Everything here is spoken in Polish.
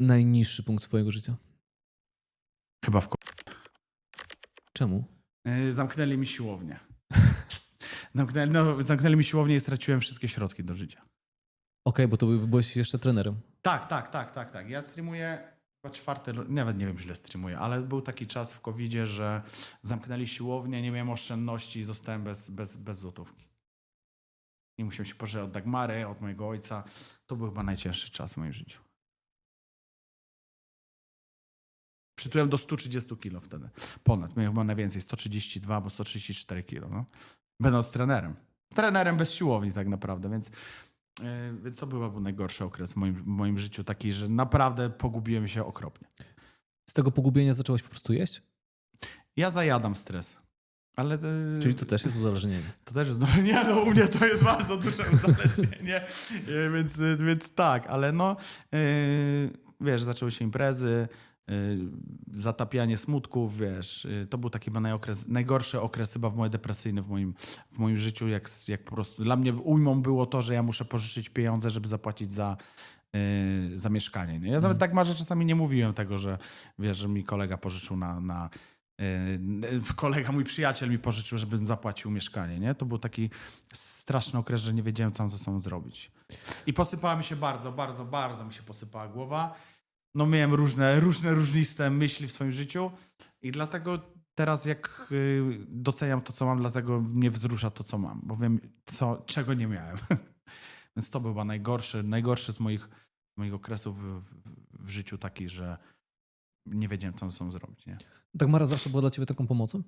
najniższy punkt swojego życia? Chyba w ko- Czemu? Yy, Zamknęli mi siłownię. Zamknęli, no, zamknęli mi siłownię i straciłem wszystkie środki do życia. Okej, bo to by- byłeś jeszcze trenerem. Tak, tak, tak, tak, tak. Ja streamuję chyba czwarte, nawet nie wiem, źle streamuję, ale był taki czas w covid że zamknęli siłownię, nie miałem oszczędności i zostałem bez, bez, bez złotówki. I musiałem się pożyczyć od Dagmary, od mojego ojca. To był chyba najcięższy czas w moim życiu. Przytyłem do 130 kilo wtedy. Ponad. Miałem chyba najwięcej. 132 albo 134 kilo. No. Będąc trenerem. Trenerem bez siłowni tak naprawdę, więc Yy, Więc to był najgorszy okres w moim, w moim życiu, taki, że naprawdę pogubiłem się okropnie. Z tego pogubienia zacząłeś po prostu jeść? Ja zajadam stres. Ale yy, Czyli to też jest uzależnienie. to też jest, no nie, no u mnie to jest bardzo duże uzależnienie, Yy, więc, więc tak, ale no yy, wiesz, zaczęły się imprezy, zatapianie smutków, wiesz, yy, to był taki chyba najgorszy okres chyba w moje depresyjny w moim, w moim życiu, jak, jak po prostu, dla mnie ujmą było to, że ja muszę pożyczyć pieniądze, żeby zapłacić za, yy, za mieszkanie. Nie? Ja nawet tak marzę czasami nie mówiłem tego, że wiesz, że mi kolega pożyczył na, na Yy, kolega, mój przyjaciel mi pożyczył, żebym zapłacił mieszkanie, nie? To był taki straszny okres, że nie wiedziałem, co mam ze sobą zrobić. I posypała mi się bardzo, bardzo, bardzo mi się posypała głowa. No miałem różne, różne, różniste myśli w swoim życiu i dlatego teraz jak yy, doceniam to, co mam, dlatego mnie wzrusza to, co mam, bo wiem, co, czego nie miałem. Więc to był chyba najgorszy, najgorszy z moich, moich okresów w, w, życiu taki, że nie wiedziałem, co ze sobą zrobić, nie? Dagmara zawsze była dla ciebie taką pomocą?